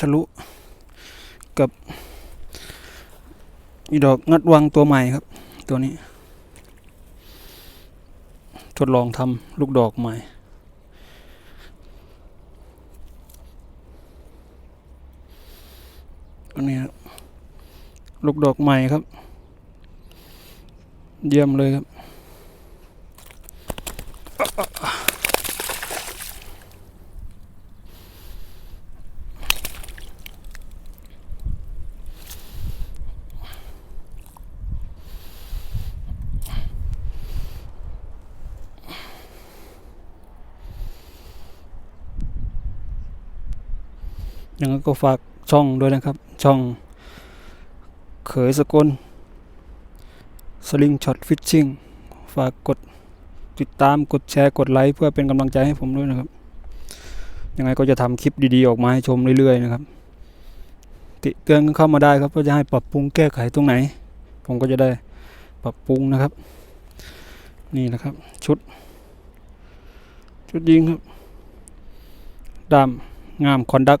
ทะลุกับอีดอกงัดวางตัวใหม่ครับ ตัวนี้ ทดลองทำลูกดอกใหม่ อันนี้ครับลูกดอกใหม่ครับ เยี่ยมเลยครับ ยังไงก็ฝากช่องด้วยนะครับ ช่องเขยสกลสลิงช็อตฟิชชิ่งฝากกดติดตามกดแชร์กดไลค์เพื่อเป็นกำลังใจให้ผมด้วยนะครับ ยังไงก็จะทำคลิปดีๆ ออกมาให้ชมเรื่อยๆนะครับ ติเตือนกันเข้ามาได้ครับว่าจะให้ปรับปรุงแก้ไขตรงไหน ผมก็จะได้ปรับปรุงนะครับ นี่นะครับชุด ชุดยิงครับดำงามคอนดัก